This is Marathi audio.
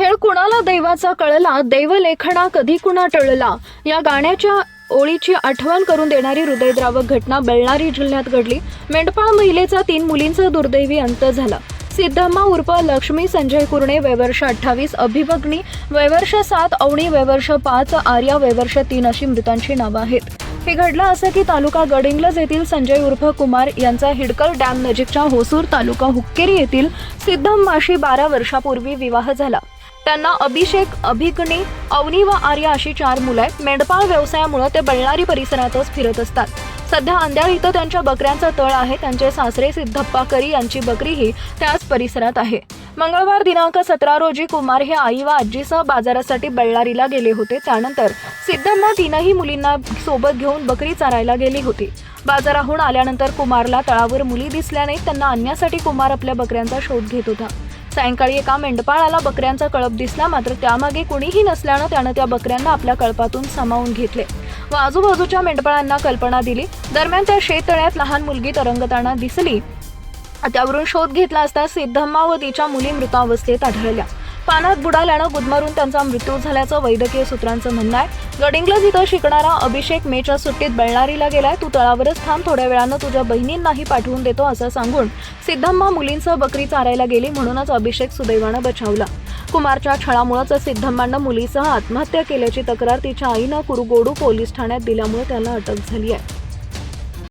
खेळ कुणाला देवाचा कळला? देवलेखना कधी कुणा टळला? या गाण्याच्या ओळीची आठवण करून देणारी हृदयद्रावक घटना बेळणारी जिल्ह्यात घडली. मेंढपाळ महिलेचा तीन मुलींचा दुर्दैवी अंत झाला. सिद्धम्मा उर्फ लक्ष्मी संजय कुर्णे वयवर्ष अठ्ठावीस अभिभग्नी वयवर्ष सात अवणी वयवर्ष पाच आर्या वयवर्ष तीन अशी मृतांची नावं आहेत. हे घडलं असं की तालुका गडिंग्लज येथील संजय उर्फ कुमार यांचा हिडकल डॅम नजीकच्या होसूर तालुका हुक्केरी येथील सिद्धम्माशी बारा वर्षापूर्वी विवाह झाला. त्यांना अभिषेक अभिगणी अवनी व आर्या अशी चार मुलं आहेत. मेंढपाळ व्यवसायामुळे ते बळणारी परिसरातच फिरत असतात. सध्या अंद्याळ इथं त्यांच्या बकऱ्यांचा तळ आहे. त्यांचे सासरे सिद्धप्पा करी यांची बकरीही त्याच परिसरात आहे. मंगळवार दिनांक सतरा रोजी कुमार हे आई व आजीसह बाजारासाठी बळ्ळारीला गेले होते. त्यानंतर सिद्धांना तीनही मुलींना सोबत घेऊन बकरी चारायला गेली होती. बाजाराहून आल्यानंतर कुमारला तळावर मुली दिसल्याने त्यांना आणण्यासाठी कुमार आपल्या बकऱ्यांचा शोध घेत होता. सायंकाळी एका मेंढपाळाला बकऱ्यांचा कळप दिसला मात्र त्यामागे कुणीही नसल्यानं त्यानं त्या बकऱ्यांना आपल्या कळपातून सामावून घेतले. व आजूबाजूच्या मेंढपाळांना कल्पना दिली. दरम्यान त्या शेततळ्यात लहान मुलगी तरंगताना दिसली. त्यावरून शोध घेतला असता सिद्धम्मा व तिच्या मुली मृतावस्थेत आढळल्या. पाण्यात बुडाल्यानं गुदमरून त्यांचा मृत्यू झाल्याचं वैद्यकीय सूत्रांचं म्हणणं आहे. गडिंग्लज इथं शिकणारा अभिषेक मेच्या सुट्टीत बेळणारीला गेलाय. तू तळावरच थांब थोड्या वेळानं तुझ्या बहिणींनाही पाठवून देतो असं सांगून सिद्धम्मा मुलींसह बकरी चारायला गेली. म्हणूनच अभिषेक सुदैवानं बचावला. कुमारच्या छळामुळेच सिद्धम्मानं मुलीसह आत्महत्या केल्याची तक्रार तिच्या आईनं कुरुगोडू पोलीस ठाण्यात दिल्यामुळे त्याला अटक झाली आहे.